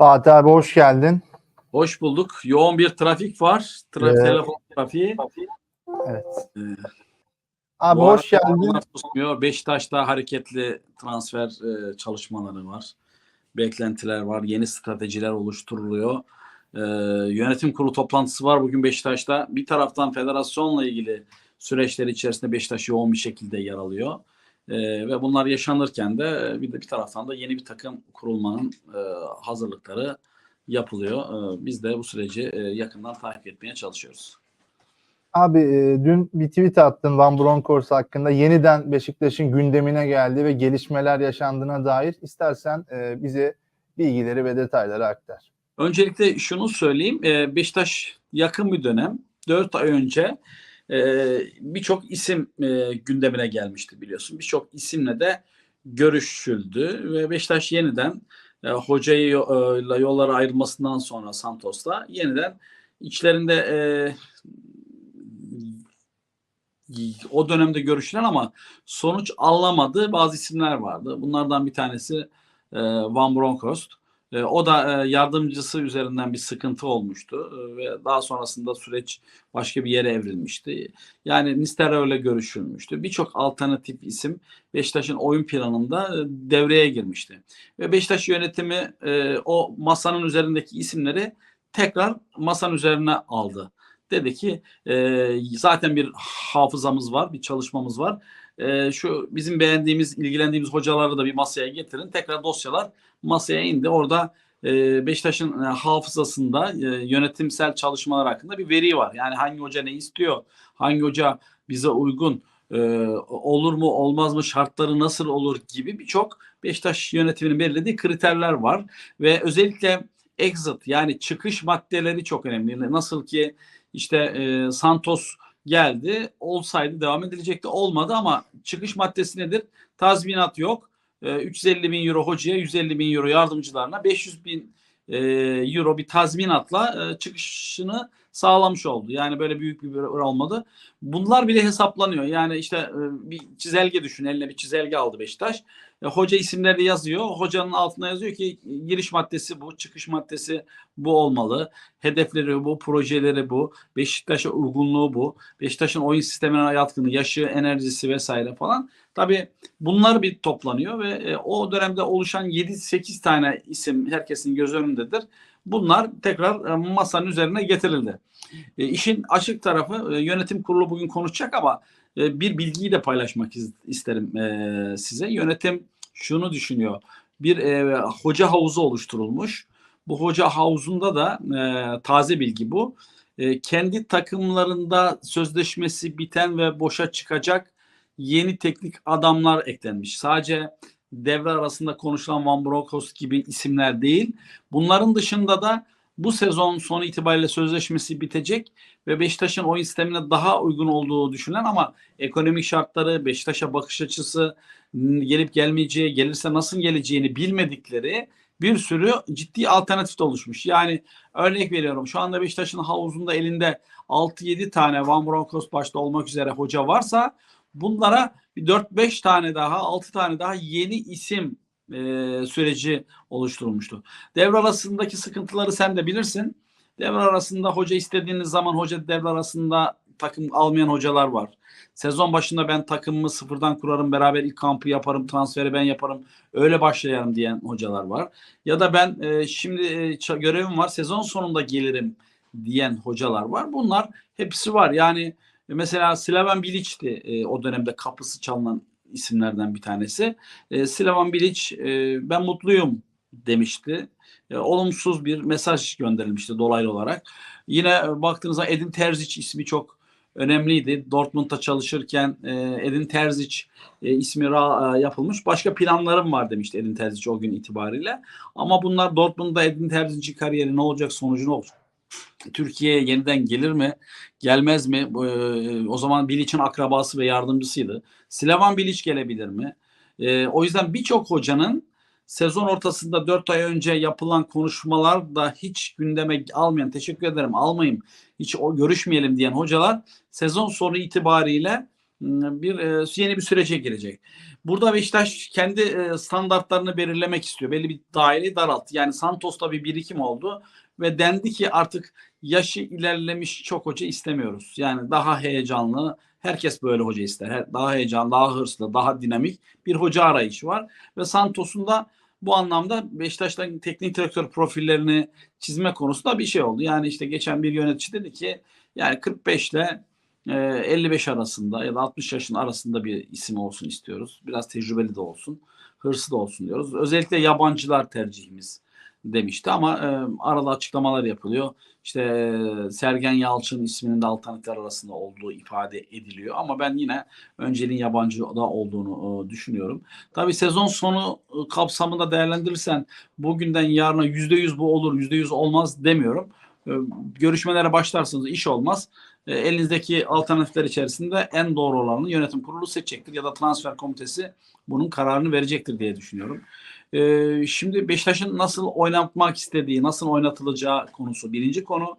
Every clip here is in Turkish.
Fatih abi hoş geldin. Hoş bulduk. Yoğun bir trafik var. Tra Evet. Telefon trafiği. Evet. Ee, Abi hoş geldin. Susmuyor. Beşiktaş'ta hareketli transfer e, çalışmaları var. Beklentiler var. Yeni stratejiler oluşturuluyor. Ee, yönetim kurulu toplantısı var bugün Beşiktaş'ta. Bir taraftan federasyonla ilgili süreçler içerisinde Beşiktaş yoğun bir şekilde yer alıyor. Ee, ve bunlar yaşanırken de bir de bir taraftan da yeni bir takım kurulmanın e, hazırlıkları yapılıyor. Ee, biz de bu süreci e, yakından takip etmeye çalışıyoruz. Abi e, dün bir tweet attın Van Bronckhorst hakkında. Yeniden Beşiktaş'ın gündemine geldi ve gelişmeler yaşandığına dair. İstersen e, bize bilgileri ve detayları aktar. Öncelikle şunu söyleyeyim. e, Beşiktaş yakın bir dönem 4 ay önce e, birçok isim e, gündemine gelmişti biliyorsun. Birçok isimle de görüşüldü ve Beşiktaş yeniden e, hocayla yolları ayrılmasından sonra Santos'ta yeniden içlerinde e, o dönemde görüşülen ama sonuç alamadığı bazı isimler vardı. Bunlardan bir tanesi e, Van Bronckhorst. E, o da e, yardımcısı üzerinden bir sıkıntı olmuştu E, ve daha sonrasında süreç başka bir yere evrilmişti. Yani Nisterö'yle görüşülmüştü. Birçok alternatif isim Beşiktaş'ın oyun planında e, devreye girmişti. Ve Beşiktaş yönetimi e, o masanın üzerindeki isimleri tekrar masanın üzerine aldı. Dedi ki e, zaten bir hafızamız var, bir çalışmamız var. E, şu bizim beğendiğimiz, ilgilendiğimiz hocaları da bir masaya getirin. Tekrar dosyalar masaya indi. Orada e, Beşiktaş'ın e, hafızasında e, yönetimsel çalışmalar hakkında bir veri var. Yani hangi hoca ne istiyor, hangi hoca bize uygun, e, olur mu olmaz mı, şartları nasıl olur gibi birçok Beşiktaş yönetiminin belirlediği kriterler var. Ve özellikle exit yani çıkış maddeleri çok önemli. Nasıl ki işte e, Santos geldi olsaydı devam edilecekti olmadı ama çıkış maddesi nedir? Tazminat yok. E, 350 bin euro hocaya 150 bin euro yardımcılarına 500 bin e, euro bir tazminatla e, çıkışını sağlamış oldu. Yani böyle büyük bir olmadı. Bunlar bile hesaplanıyor. Yani işte e, bir çizelge düşün. Eline bir çizelge aldı Beşiktaş. E, hoca isimleri yazıyor. Hocanın altına yazıyor ki giriş maddesi bu, çıkış maddesi bu olmalı. Hedefleri bu, projeleri bu. Beşiktaş'a uygunluğu bu. Beşiktaş'ın oyun sistemine yatkını, yaşı, enerjisi vesaire falan. Tabii bunlar bir toplanıyor ve e, o dönemde oluşan 7-8 tane isim herkesin göz önündedir. Bunlar tekrar e, masanın üzerine getirildi. E, işin açık tarafı e, yönetim kurulu bugün konuşacak ama e, bir bilgiyi de paylaşmak isterim size. Yönetim şunu düşünüyor. Bir hoca havuzu oluşturulmuş. Bu hoca havuzunda da taze bilgi bu. Kendi takımlarında sözleşmesi biten ve boşa çıkacak yeni teknik adamlar eklenmiş. Sadece devre arasında konuşulan Van Bronckhorst gibi isimler değil. Bunların dışında da bu sezon sonu itibariyle sözleşmesi bitecek ve Beşiktaş'ın oyun sistemine daha uygun olduğu düşünülen ama ekonomik şartları, Beşiktaş'a bakış açısı, gelip gelmeyeceği, gelirse nasıl geleceğini bilmedikleri bir sürü ciddi alternatif de oluşmuş. Yani örnek veriyorum şu anda Beşiktaş'ın havuzunda elinde 6-7 tane Van Bronckhorst başta olmak üzere hoca varsa bunlara bir 4-5 tane daha 6 tane daha yeni isim e, süreci oluşturulmuştu. Devre arasındaki sıkıntıları sen de bilirsin. Devre arasında hoca istediğiniz zaman hoca devre arasında takım almayan hocalar var. Sezon başında ben takımımı sıfırdan kurarım, beraber ilk kampı yaparım, transferi ben yaparım, öyle başlayarım diyen hocalar var. Ya da ben e, şimdi e, görevim var, sezon sonunda gelirim diyen hocalar var. Bunlar hepsi var. Yani mesela Slaven Bilic'ti e, o dönemde kapısı çalınan isimlerden bir tanesi. E, Slaven Bilic e, ben mutluyum demişti. E, olumsuz bir mesaj gönderilmişti dolaylı olarak. Yine e, baktığınızda Edin Terzic ismi çok önemliydi. Dortmund'da çalışırken e, Edin Terzic e, ismi ra- e, yapılmış. Başka planlarım var demişti Edin Terzic o gün itibariyle. Ama bunlar Dortmund'da Edin Terzic'in kariyeri ne olacak, sonucu ne olacak? Türkiye'ye yeniden gelir mi? Gelmez mi? E, o zaman Bilic'in akrabası ve yardımcısıydı. Slavan Bilic gelebilir mi? E, o yüzden birçok hocanın sezon ortasında 4 ay önce yapılan konuşmalar da hiç gündeme almayan, teşekkür ederim almayayım, hiç görüşmeyelim diyen hocalar sezon sonu itibariyle bir e, yeni bir sürece girecek. Burada Beşiktaş kendi standartlarını belirlemek istiyor. Belli bir daireyi daralttı. Yani Santos'ta bir birikim oldu ve dendi ki artık yaşı ilerlemiş çok hoca istemiyoruz. Yani daha heyecanlı, herkes böyle hoca ister. Daha heyecanlı, daha hırslı, daha dinamik bir hoca arayışı var ve Santos'un da bu anlamda Beşiktaş'tan teknik direktör profillerini çizme konusunda bir şey oldu. Yani işte geçen bir yönetici dedi ki yani 45 ile e, 55 arasında ya da 60 yaşın arasında bir isim olsun istiyoruz. Biraz tecrübeli de olsun, hırslı da olsun diyoruz. Özellikle yabancılar tercihimiz demişti ama e, arada açıklamalar yapılıyor. İşte Sergen Yalçın isminin de alternatifler arasında olduğu ifade ediliyor. Ama ben yine önceliğin yabancı da olduğunu e, düşünüyorum. Tabii sezon sonu e, kapsamında değerlendirirsen bugünden yarına %100 bu olur, %100 olmaz demiyorum. E, görüşmelere başlarsanız iş olmaz. E, elinizdeki alternatifler içerisinde en doğru olanı yönetim kurulu seçecektir ya da transfer komitesi bunun kararını verecektir diye düşünüyorum. E, şimdi Beşiktaş'ın nasıl oynatmak istediği, nasıl oynatılacağı konusu birinci konu.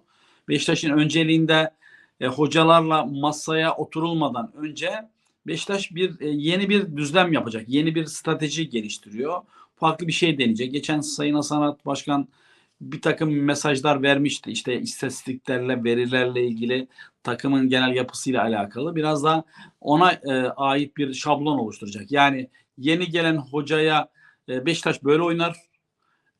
Beşiktaş'ın önceliğinde e, hocalarla masaya oturulmadan önce Beşiktaş bir e, yeni bir düzlem yapacak. Yeni bir strateji geliştiriyor. Farklı bir şey deneyecek. Geçen Sayın Hasan Başkan bir takım mesajlar vermişti. İşte istatistiklerle, verilerle ilgili takımın genel yapısıyla alakalı. Biraz da ona e, ait bir şablon oluşturacak. Yani yeni gelen hocaya e, Beşiktaş böyle oynar.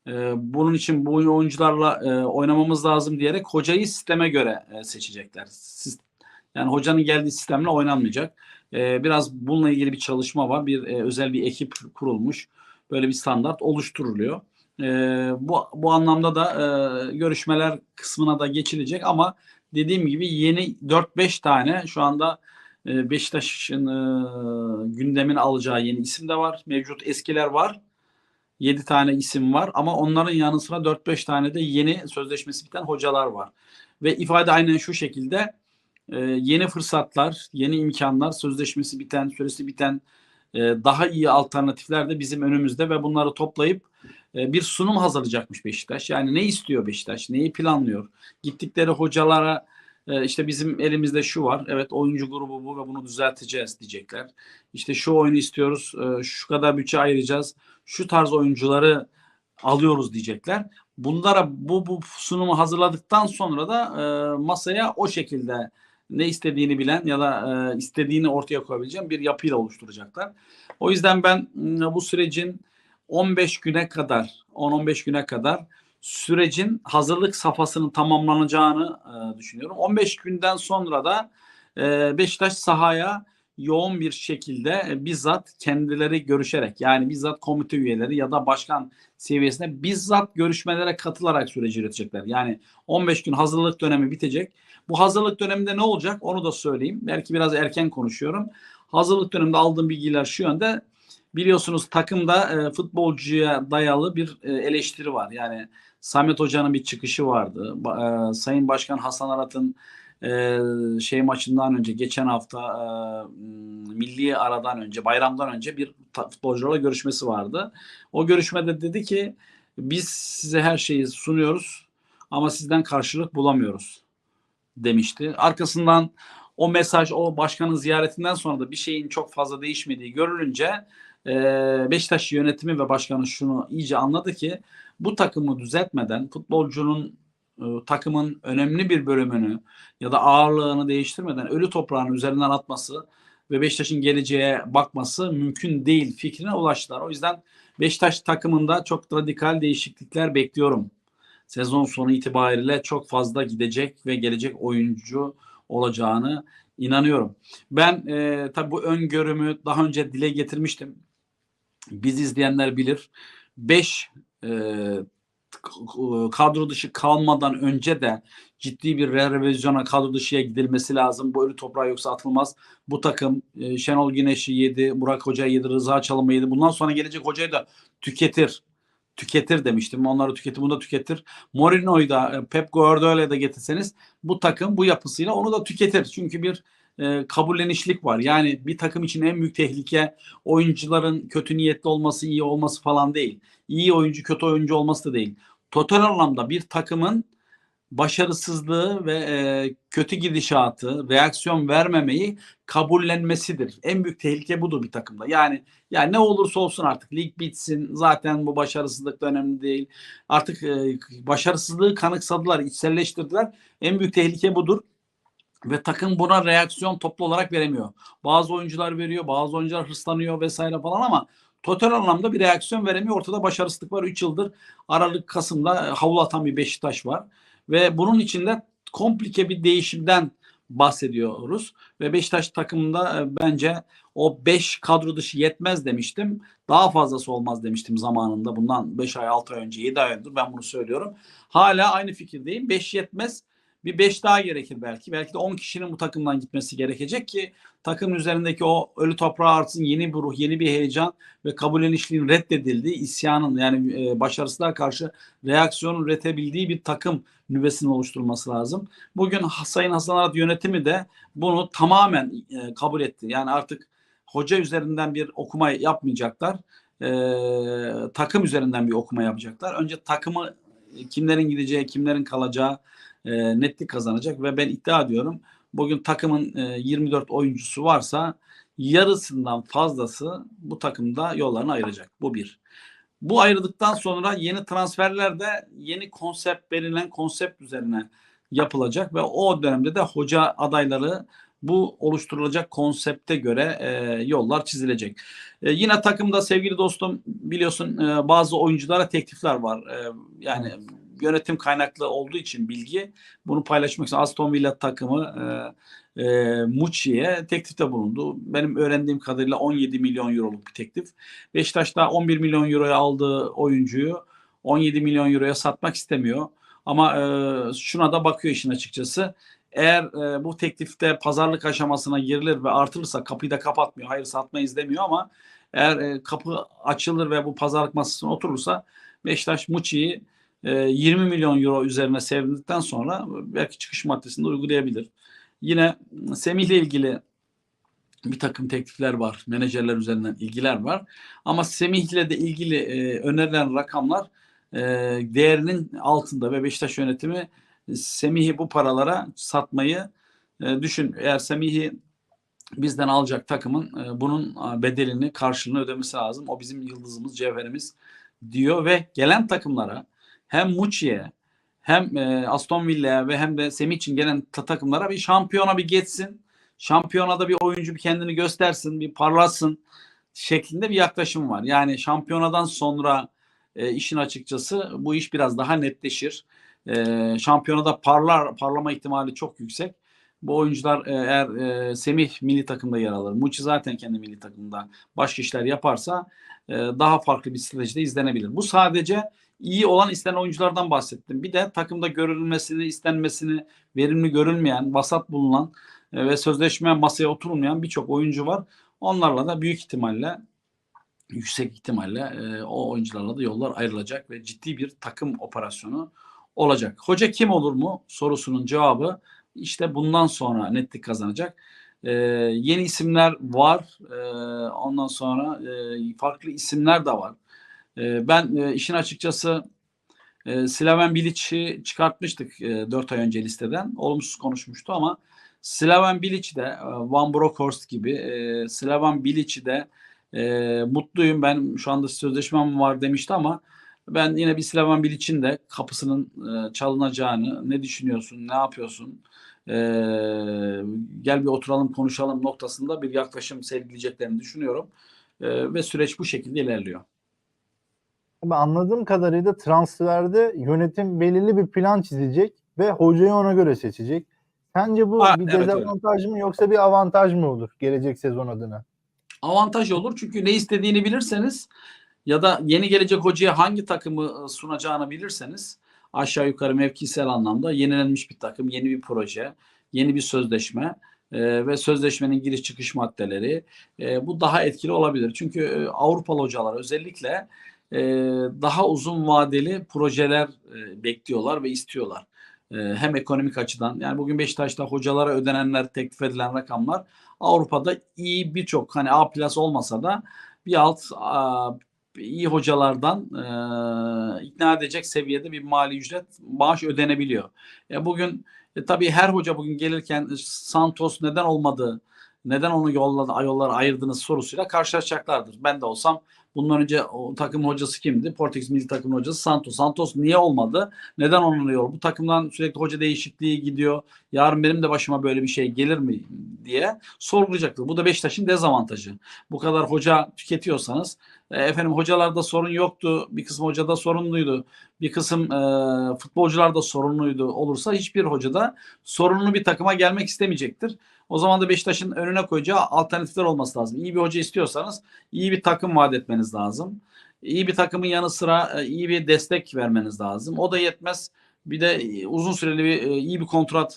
E, bunun için bu oyuncularla e, oynamamız lazım diyerek hocayı sisteme göre e, seçecekler. Yani hocanın geldiği sistemle oynanmayacak. E, biraz bununla ilgili bir çalışma var. Bir özel bir ekip kurulmuş. Böyle bir standart oluşturuluyor. Bu, bu anlamda da görüşmeler kısmına da geçilecek ama dediğim gibi yeni 4-5 tane şu anda e, Beşiktaş'ın e, gündemini alacağı yeni isim de var. Mevcut eskiler var. 7 tane isim var ama onların yanı sıra 4-5 tane de yeni sözleşmesi biten hocalar var. Ve ifade aynen şu şekilde e, yeni fırsatlar, yeni imkanlar, sözleşmesi biten, süresi biten e, daha iyi alternatifler de bizim önümüzde ve bunları toplayıp e, bir sunum hazırlayacakmış Beşiktaş. Yani ne istiyor Beşiktaş, neyi planlıyor? Gittikleri hocalara e, işte bizim elimizde şu var, evet oyuncu grubu bu ve bunu düzelteceğiz diyecekler. İşte şu oyunu istiyoruz, e, şu kadar bütçe ayıracağız, şu tarz oyuncuları alıyoruz diyecekler. Bunlara bu, bu sunumu hazırladıktan sonra da e, masaya o şekilde ne istediğini bilen ya da e, istediğini ortaya koyabileceğim bir yapıyla oluşturacaklar. O yüzden ben bu sürecin 15 güne kadar 10-15 güne kadar sürecin hazırlık safhasının tamamlanacağını e, düşünüyorum. 15 günden sonra da e, Beşiktaş sahaya yoğun bir şekilde e, bizzat kendileri görüşerek yani bizzat komite üyeleri ya da başkan seviyesinde bizzat görüşmelere katılarak süreci üretecekler. Yani 15 gün hazırlık dönemi bitecek. Bu hazırlık döneminde ne olacak onu da söyleyeyim. Belki biraz erken konuşuyorum. Hazırlık döneminde aldığım bilgiler şu yönde. Biliyorsunuz takımda e, futbolcuya dayalı bir e, eleştiri var. Yani Samet Hoca'nın bir çıkışı vardı. Ba- e, Sayın Başkan Hasan Arat'ın e, şey maçından önce geçen hafta e, milli aradan önce bayramdan önce bir futbolcularla görüşmesi vardı. O görüşmede dedi ki biz size her şeyi sunuyoruz ama sizden karşılık bulamıyoruz demişti. Arkasından o mesaj o başkanın ziyaretinden sonra da bir şeyin çok fazla değişmediği görülünce e, Beşiktaş yönetimi ve başkanı şunu iyice anladı ki bu takımı düzeltmeden futbolcunun e, takımın önemli bir bölümünü ya da ağırlığını değiştirmeden ölü toprağın üzerinden atması ve Beşiktaş'ın geleceğe bakması mümkün değil fikrine ulaştılar. O yüzden Beşiktaş takımında çok radikal değişiklikler bekliyorum. Sezon sonu itibariyle çok fazla gidecek ve gelecek oyuncu olacağını inanıyorum. Ben e, tabii bu öngörümü daha önce dile getirmiştim. Biz izleyenler bilir. 5 kadro dışı kalmadan önce de ciddi bir revizyona kadro dışıya gidilmesi lazım. Bu ölü toprağa yoksa atılmaz. Bu takım e, Şenol Güneş'i yedi, Burak Hoca yedi, Rıza Çalım'ı yedi. Bundan sonra gelecek hocayı da tüketir. Tüketir demiştim. Onları tüketir, bunu da tüketir. Mourinho'yu da e, Pep Guardiola'ya da getirseniz bu takım bu yapısıyla onu da tüketir. Çünkü bir e, kabullenişlik var. Yani bir takım için en büyük tehlike oyuncuların kötü niyetli olması, iyi olması falan değil. İyi oyuncu, kötü oyuncu olması da değil. Total anlamda bir takımın başarısızlığı ve e, kötü gidişatı, reaksiyon vermemeyi kabullenmesidir. En büyük tehlike budur bir takımda. Yani yani ne olursa olsun artık lig bitsin. Zaten bu başarısızlık da önemli değil. Artık e, başarısızlığı kanıksadılar, içselleştirdiler. En büyük tehlike budur. Ve takım buna reaksiyon toplu olarak veremiyor. Bazı oyuncular veriyor, bazı oyuncular hırslanıyor vesaire falan ama total anlamda bir reaksiyon veremiyor. Ortada başarısızlık var. 3 yıldır Aralık Kasım'da havlu atan bir Beşiktaş var. Ve bunun içinde komplike bir değişimden bahsediyoruz. Ve Beşiktaş takımında e, bence o 5 kadro dışı yetmez demiştim. Daha fazlası olmaz demiştim zamanında. Bundan 5 ay 6 ay önce 7 ay önce ben bunu söylüyorum. Hala aynı fikirdeyim. 5 yetmez. Bir 5 daha gerekir belki. Belki de 10 kişinin bu takımdan gitmesi gerekecek ki takım üzerindeki o ölü toprağı artsın yeni bir ruh, yeni bir heyecan ve kabullenişliğin reddedildiği, isyanın yani e, başarısızlığa karşı reaksiyon üretebildiği bir takım nüvesinin oluşturulması lazım. Bugün Sayın Hasan Arat yönetimi de bunu tamamen e, kabul etti. Yani artık hoca üzerinden bir okuma yapmayacaklar. E, takım üzerinden bir okuma yapacaklar. Önce takımı e, kimlerin gideceği, kimlerin kalacağı e, netlik kazanacak ve ben iddia ediyorum bugün takımın e, 24 oyuncusu varsa yarısından fazlası bu takımda yollarını ayıracak. Bu bir. Bu ayrıldıktan sonra yeni transferler de yeni konsept verilen konsept üzerine yapılacak ve o dönemde de hoca adayları bu oluşturulacak konsepte göre e, yollar çizilecek. E, yine takımda sevgili dostum biliyorsun e, bazı oyunculara teklifler var. E, yani yönetim kaynaklı olduğu için bilgi bunu paylaşmak için Aston Villa takımı e, e, Muçi'ye teklifte bulundu. Benim öğrendiğim kadarıyla 17 milyon euroluk bir teklif. Beşiktaş'ta 11 milyon euroya aldığı oyuncuyu 17 milyon euroya satmak istemiyor. Ama e, şuna da bakıyor işin açıkçası. Eğer e, bu teklifte pazarlık aşamasına girilir ve artırırsa kapıyı da kapatmıyor. Hayır satmayız demiyor ama eğer e, kapı açılır ve bu pazarlık masasına oturursa Beşiktaş Muçi'yi 20 milyon euro üzerine sevdikten sonra belki çıkış maddesinde uygulayabilir. Yine Semih ile ilgili bir takım teklifler var. Menajerler üzerinden ilgiler var. Ama Semih ile de ilgili e, önerilen rakamlar e, değerinin altında ve Beşiktaş yönetimi Semih'i bu paralara satmayı e, düşün. Eğer Semih'i bizden alacak takımın e, bunun bedelini karşılığını ödemesi lazım. O bizim yıldızımız, cevherimiz diyor ve gelen takımlara hem Muçi'ye hem e, Aston Villa'ya ve hem de Semih için gelen takımlara bir şampiyona bir geçsin. Şampiyonada bir oyuncu bir kendini göstersin, bir parlasın şeklinde bir yaklaşım var. Yani şampiyonadan sonra e, işin açıkçası bu iş biraz daha netleşir. E, şampiyonada parlar parlama ihtimali çok yüksek. Bu oyuncular e, eğer e, Semih milli takımda yer alır, Muçi zaten kendi milli takımda başka işler yaparsa e, daha farklı bir stratejide izlenebilir. Bu sadece iyi olan istenen oyunculardan bahsettim. Bir de takımda görülmesini, istenmesini, verimli görülmeyen, vasat bulunan e, ve sözleşme masaya oturulmayan birçok oyuncu var. Onlarla da büyük ihtimalle yüksek ihtimalle e, o oyuncularla da yollar ayrılacak ve ciddi bir takım operasyonu olacak. Hoca kim olur mu sorusunun cevabı işte bundan sonra netlik kazanacak. Ee, yeni isimler var. Ee, ondan sonra e, farklı isimler de var. Ee, ben e, işin açıkçası e, Slaven Bilic'i çıkartmıştık e, 4 ay önce listeden. Olumsuz konuşmuştu ama Slaven Bilic de e, Van Bronckhorst gibi e, Slaven Bilic'i de mutluyum. Ben şu anda sözleşmem var demişti ama ben yine bir Slaven Bilic'in de kapısının çalınacağını ne düşünüyorsun, ne yapıyorsun? Gel bir oturalım konuşalım noktasında bir yaklaşım sergileyeceklerini düşünüyorum. Ve süreç bu şekilde ilerliyor. Ama anladığım kadarıyla transferde yönetim belirli bir plan çizecek ve hocayı ona göre seçecek. Sence bu Ha, bir evet, dezavantaj mı yoksa bir avantaj mı olur gelecek sezon adına? Avantaj olur çünkü ne istediğini bilirseniz ya da yeni gelecek hocaya hangi takımı sunacağını bilirseniz aşağı yukarı mevkisel anlamda yenilenmiş bir takım, yeni bir proje, yeni bir sözleşme e, ve sözleşmenin giriş çıkış maddeleri e, bu daha etkili olabilir. Çünkü e, Avrupalı hocalar özellikle e, daha uzun vadeli projeler e, bekliyorlar ve istiyorlar. E, hem ekonomik açıdan yani bugün Beşiktaş'ta hocalara ödenenler, teklif edilen rakamlar Avrupa'da iyi birçok hani A plus olmasa da bir alt iyi hocalardan e, ikna edecek seviyede bir mali ücret maaş ödenebiliyor. E, bugün tabii her hoca bugün gelirken Santos neden olmadı, neden onu yolladı, yollara ayırdınız sorusuyla karşılaşacaklardır. Ben de olsam bundan önce o takım hocası kimdi? Portekiz milli takım hocası Santos. Santos niye olmadı? Neden onun yol? Bu takımdan sürekli hoca değişikliği gidiyor. Yarın benim de başıma böyle bir şey gelir mi diye sorgulayacaktır. Bu da Beşiktaş'ın dezavantajı. Bu kadar hoca tüketiyorsanız e, efendim hocalarda sorun yoktu. Bir kısım hocada sorunluydu. Bir kısım e, futbolcularda sorunluydu olursa hiçbir hoca da sorunlu bir takıma gelmek istemeyecektir. O zaman da Beşiktaş'ın önüne koyacağı alternatifler olması lazım. İyi bir hoca istiyorsanız iyi bir takım vaat etmeniz lazım. İyi bir takımın yanı sıra e, iyi bir destek vermeniz lazım. O da yetmez. Bir de e, uzun süreli bir e, iyi bir kontrat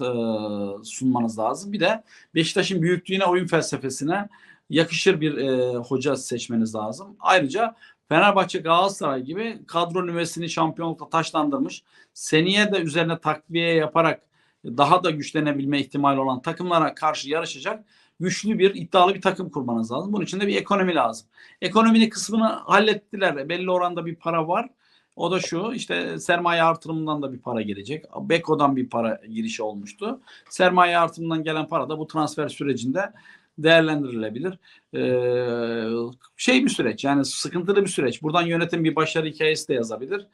sunmanız lazım. Bir de Beşiktaş'ın büyüklüğüne, oyun felsefesine yakışır bir hoca seçmeniz lazım. Ayrıca Fenerbahçe Galatasaray gibi kadro nüvesini şampiyonlukla taşlandırmış. Seneye de üzerine takviye yaparak daha da güçlenebilme ihtimali olan takımlara karşı yarışacak güçlü bir iddialı bir takım kurmanız lazım. Bunun için de bir ekonomi lazım. Ekonominin kısmını hallettiler. Belli oranda bir para var. O da şu işte sermaye artırımından da bir para gelecek. Beko'dan bir para girişi olmuştu. Sermaye artırımından gelen para da bu transfer sürecinde değerlendirilebilir. Ee, şey bir süreç yani sıkıntılı bir süreç. Buradan yönetim bir başarı hikayesi de yazabilir.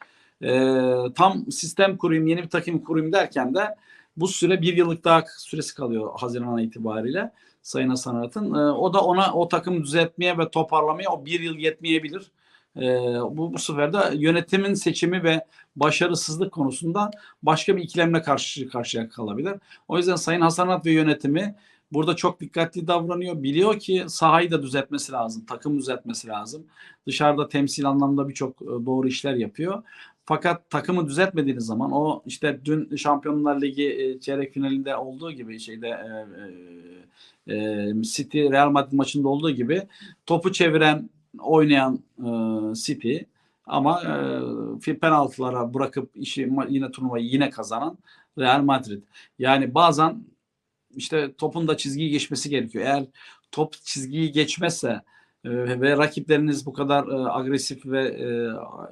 Ee, tam sistem kurayım yeni bir takım kurayım derken de bu süre bir yıllık daha süresi kalıyor Haziran itibariyle Sayın Hasan Arat'ın. Ee, o da ona o takımı düzeltmeye ve toparlamaya o bir yıl yetmeyebilir. Ee, bu, bu sefer de yönetimin seçimi ve başarısızlık konusunda başka bir ikilemle karşı karşıya kalabilir. O yüzden Sayın Hasan Arat ve yönetimi burada çok dikkatli davranıyor. Biliyor ki sahayı da düzeltmesi lazım, takım düzeltmesi lazım. Dışarıda temsil anlamda birçok e, doğru işler yapıyor. Fakat takımı düzeltmediğiniz zaman o işte dün Şampiyonlar Ligi e, çeyrek finalinde olduğu gibi şeyde e, e, City Real Madrid maçında olduğu gibi topu çeviren oynayan e, City ama e, penaltılara bırakıp işi yine turnuvayı yine kazanan Real Madrid. Yani bazen işte topun da çizgiyi geçmesi gerekiyor. Eğer top çizgiyi geçmezse e, ve rakipleriniz bu kadar e, agresif ve e,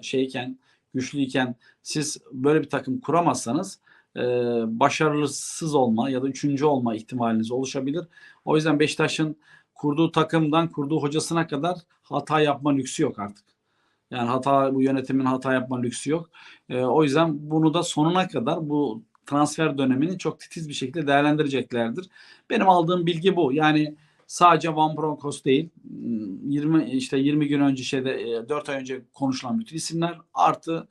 şeyken güçlüyken siz böyle bir takım kuramazsanız e, başarısız olma ya da üçüncü olma ihtimaliniz oluşabilir. O yüzden Beşiktaş'ın kurduğu takımdan kurduğu hocasına kadar hata yapma lüksü yok artık. Yani hata bu yönetimin hata yapma lüksü yok. E, o yüzden bunu da sonuna kadar bu transfer dönemini çok titiz bir şekilde değerlendireceklerdir. Benim aldığım bilgi bu. Yani sadece Van Bronckhorst değil 20 işte 20 gün önce şeyde 4 ay önce konuşulan bütün isimler artı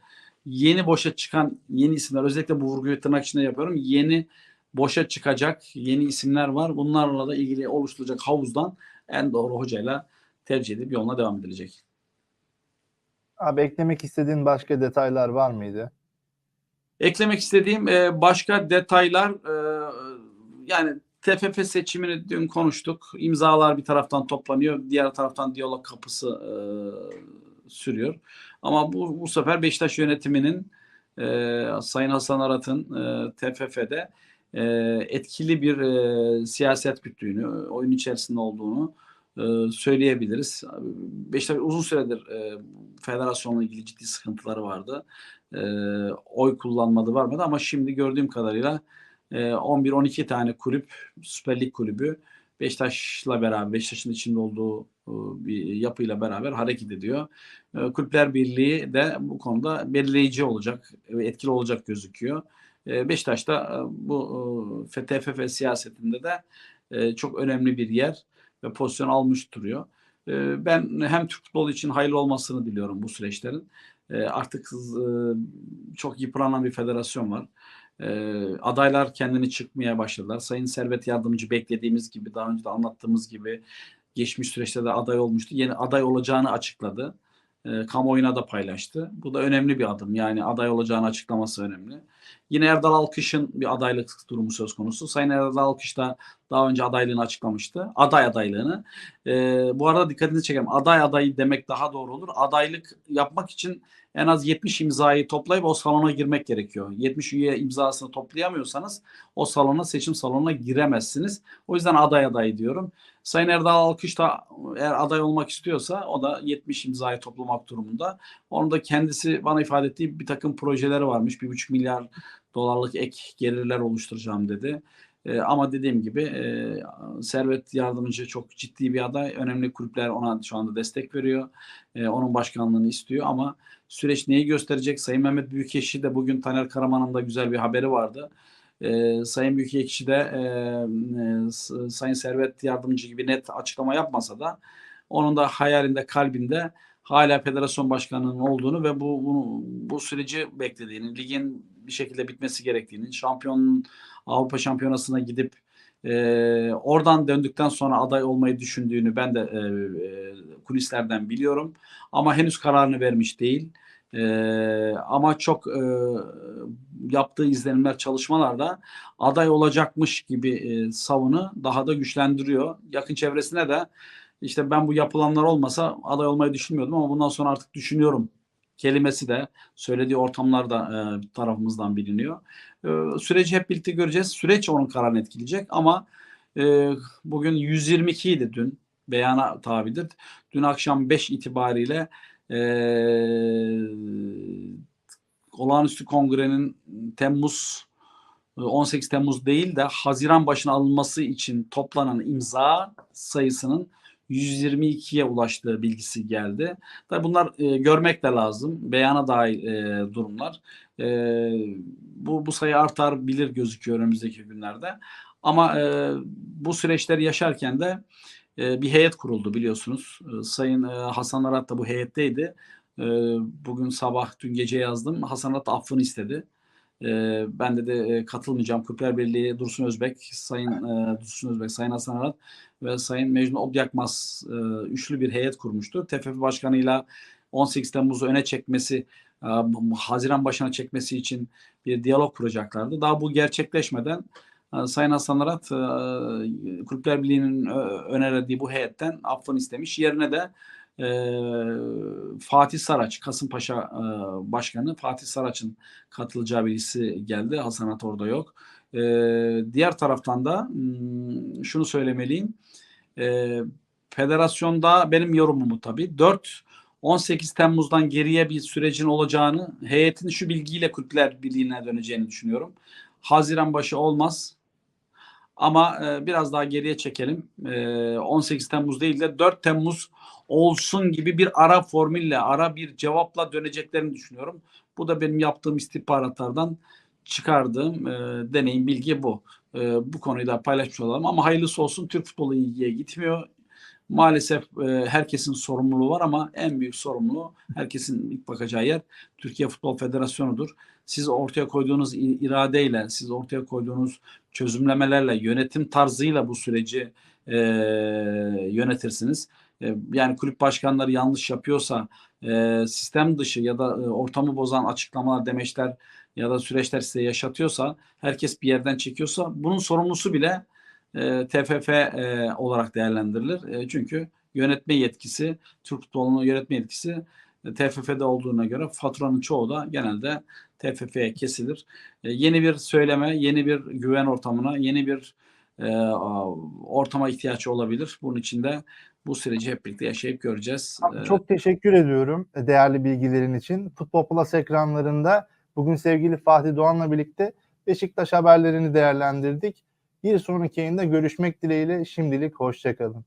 yeni boşa çıkan yeni isimler özellikle bu vurguyu tırnak içinde yapıyorum. Yeni boşa çıkacak yeni isimler var. Bunlarla da ilgili oluşturacak havuzdan en doğru hocayla tercih edip yoluna devam edilecek. Abi eklemek istediğin başka detaylar var mıydı? Eklemek istediğim başka detaylar yani TFF seçimini dün konuştuk. İmzalar bir taraftan toplanıyor, diğer taraftan diyalog kapısı e, sürüyor. Ama bu bu sefer Beşiktaş yönetiminin e, Sayın Hasan Arat'ın e, TFF'de e, etkili bir e, siyaset güttüğünü, oyun içerisinde olduğunu e, söyleyebiliriz. Beşiktaş uzun süredir e, federasyonla ilgili ciddi sıkıntıları vardı. E, oy kullanmadı varmadı ama şimdi gördüğüm kadarıyla 11-12 tane kulüp, Süper Lig kulübü Beşiktaş'la beraber, Beşiktaş'ın içinde olduğu bir yapıyla beraber hareket ediyor. Kulüpler Birliği de bu konuda belirleyici olacak etkili olacak gözüküyor. Beşiktaş da bu TFF siyasetinde de çok önemli bir yer ve pozisyon almış duruyor. Ben hem Türk futbolu için hayırlı olmasını diliyorum bu süreçlerin. Artık çok yıpranan bir federasyon var. E, adaylar kendini çıkmaya başladılar. Sayın Servet Yardımcı beklediğimiz gibi daha önce de anlattığımız gibi geçmiş süreçte de aday olmuştu. Yeni aday olacağını açıkladı. E, kamuoyuna da paylaştı. Bu da önemli bir adım. Yani aday olacağını açıklaması önemli. Yine Erdal Alkış'ın bir adaylık durumu söz konusu. Sayın Erdal Alkış da daha önce adaylığını açıklamıştı. Aday adaylığını. E, bu arada dikkatinizi çekelim. Aday adayı demek daha doğru olur. Adaylık yapmak için en az 70 imzayı toplayıp o salona girmek gerekiyor. 70 üye imzasını toplayamıyorsanız o salona seçim salonuna giremezsiniz. O yüzden aday aday diyorum. Sayın Erdal Alkış da eğer aday olmak istiyorsa o da 70 imzayı toplamak durumunda. Onun da kendisi bana ifade ettiği bir takım projeleri varmış. 1,5 milyar dolarlık ek gelirler oluşturacağım dedi. E, ama dediğim gibi e, Servet Yardımcı çok ciddi bir aday. Önemli kulüpler ona şu anda destek veriyor. E, onun başkanlığını istiyor ama süreç neyi gösterecek? Sayın Mehmet Büyükekşi de bugün Taner Karaman'ın da güzel bir haberi vardı. E, Sayın Büyükekşi de e, e, Sayın Servet Yardımcı gibi net açıklama yapmasa da onun da hayalinde, kalbinde hala federasyon başkanının olduğunu ve bu bunu, bu süreci beklediğini, ligin bir şekilde bitmesi gerektiğini, şampiyon Avrupa Şampiyonası'na gidip e, oradan döndükten sonra aday olmayı düşündüğünü ben de e, e, kulislerden biliyorum. Ama henüz kararını vermiş değil. E, ama çok e, yaptığı izlenimler çalışmalarda aday olacakmış gibi e, savını daha da güçlendiriyor. Yakın çevresine de işte ben bu yapılanlar olmasa aday olmayı düşünmüyordum ama bundan sonra artık düşünüyorum kelimesi de söylediği ortamlarda e, tarafımızdan biliniyor. E, süreci hep birlikte göreceğiz. Süreç onun kararını etkileyecek ama e, bugün 122 idi dün beyana tabidir. Dün akşam 5 itibariyle e, olağanüstü kongrenin Temmuz 18 Temmuz değil de Haziran başına alınması için toplanan imza sayısının 122'ye ulaştığı bilgisi geldi. Tabii bunlar e, görmek de lazım. Beyana dahil e, durumlar. E, bu, bu sayı artar bilir gözüküyor önümüzdeki günlerde. Ama e, bu süreçleri yaşarken de e, bir heyet kuruldu biliyorsunuz. E, Sayın e, Hasan Arat da bu heyetteydi. E, bugün sabah, dün gece yazdım. Hasan Arat affını istedi. E, ben de, de katılmayacağım. Kulüpler Birliği Dursun Özbek, Sayın e, Dursun Özbek, Sayın Hasan Arat ve Sayın Mecnun Obyakmaz e, üçlü bir heyet kurmuştu. TFF Başkanı'yla 18 Temmuz'u öne çekmesi, e, Haziran başına çekmesi için bir diyalog kuracaklardı. Daha bu gerçekleşmeden e, Sayın Hasan Arat e, Kulüpler Birliği'nin önerdiği bu heyetten affını istemiş. Yerine de e, Fatih Saraç, Kasımpaşa e, Başkanı Fatih Saraç'ın katılacağı bilgisi geldi. Hasan Arat orada yok. E, diğer taraftan da hmm, şunu söylemeliyim. E, federasyonda benim yorumumu tabii 4 18 Temmuz'dan geriye bir sürecin olacağını, heyetin şu bilgiyle Kulüpler Birliği'ne döneceğini düşünüyorum. Haziran başı olmaz. Ama e, biraz daha geriye çekelim. E, 18 Temmuz değil de 4 Temmuz olsun gibi bir ara formülle, ara bir cevapla döneceklerini düşünüyorum. Bu da benim yaptığım istihbaratlardan çıkardığım e, deneyim, bilgi bu. E, bu konuyu da paylaşmış olalım. Ama hayırlısı olsun Türk futbolu iyiye gitmiyor. Maalesef e, herkesin sorumluluğu var ama en büyük sorumluluğu herkesin ilk bakacağı yer Türkiye Futbol Federasyonu'dur. Siz ortaya koyduğunuz iradeyle, siz ortaya koyduğunuz çözümlemelerle, yönetim tarzıyla bu süreci e, yönetirsiniz. E, yani kulüp başkanları yanlış yapıyorsa, e, sistem dışı ya da e, ortamı bozan açıklamalar, demeçler ya da süreçler size yaşatıyorsa, herkes bir yerden çekiyorsa bunun sorumlusu bile e, TFF e, olarak değerlendirilir. E, çünkü yönetme yetkisi, Türk futbolunun yönetme yetkisi TFF'de olduğuna göre faturanın çoğu da genelde TFF'ye kesilir. E, yeni bir söyleme, yeni bir güven ortamına, yeni bir e, ortama ihtiyaç olabilir. Bunun için de bu süreci hep birlikte yaşayıp göreceğiz. Abi çok teşekkür ediyorum değerli bilgilerin için. Futbol Plus ekranlarında bugün sevgili Fatih Doğan'la birlikte Beşiktaş haberlerini değerlendirdik. Bir sonraki yayında görüşmek dileğiyle şimdilik hoşçakalın.